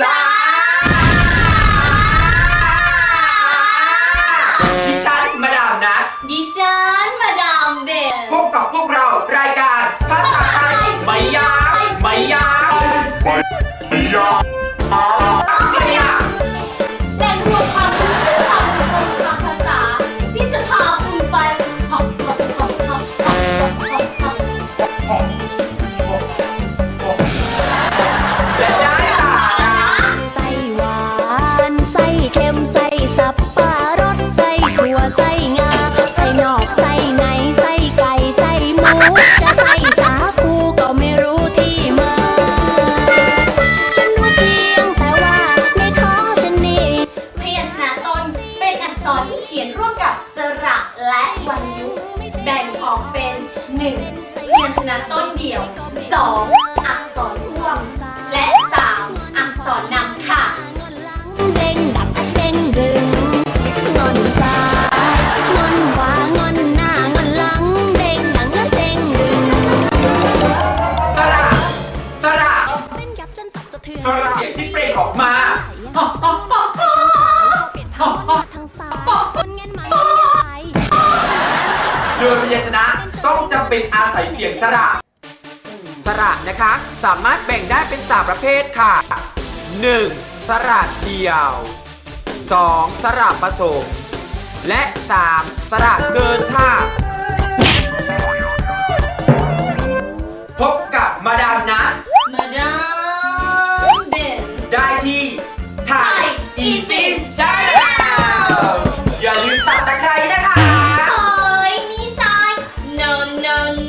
จ้าดิฉันมาดามนัทดิฉันมาดามเบลพบกับพวกเรารายการภาษาไทยไม่ยากไม่ยากไม่ยากแห 1. ยัชนะต้นเดียว 2. อักษรร่วม และ 3. อักษรนำค่ะ สระสระสระเสียงที่เปล่งออกมา ทั้งซ้ายคนเงินมาไป โดยพยัญชนะ เป็นอาศัยเสียงสระ สระนะคะ สามารถแบ่งได้เป็น3ประเภทค่ะ 1. สระเดียว 2. สระผสม และ 3. สระเกินค่ะ no,